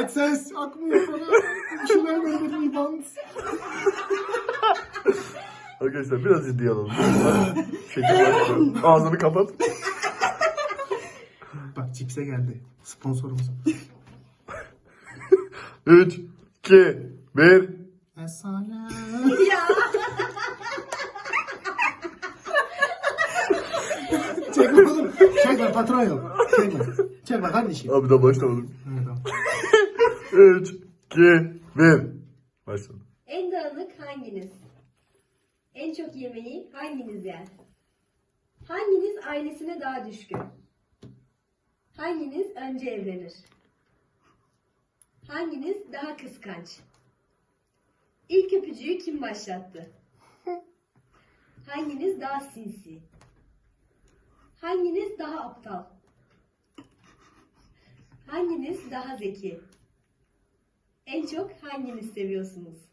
AdSense akmıyor para. Bir şeyler gönderin IBAN. Arkadaşlar biraz ciddiye alalım. Şekil başlıyor. Ağzını kapat. Bak cipse geldi. Sponsorumuz. 3, 2, 1. Esale. Ya. Çekme oğlum. Çekme patron yok. Çekme. Çekme kardeşim. Abi daha başlamadım. Evet, tamam. 3, 2, 1. Başladım. En dağınık hanginiz? En çok yemeği hanginiz yer? Hanginiz ailesine daha düşkün? Hanginiz önce evlenir? Hanginiz daha kıskanç? İlk öpücüğü kim başlattı? Hanginiz daha sinsi? Hanginiz daha aptal? Hanginiz daha zeki? En çok hanginiz seviyorsunuz?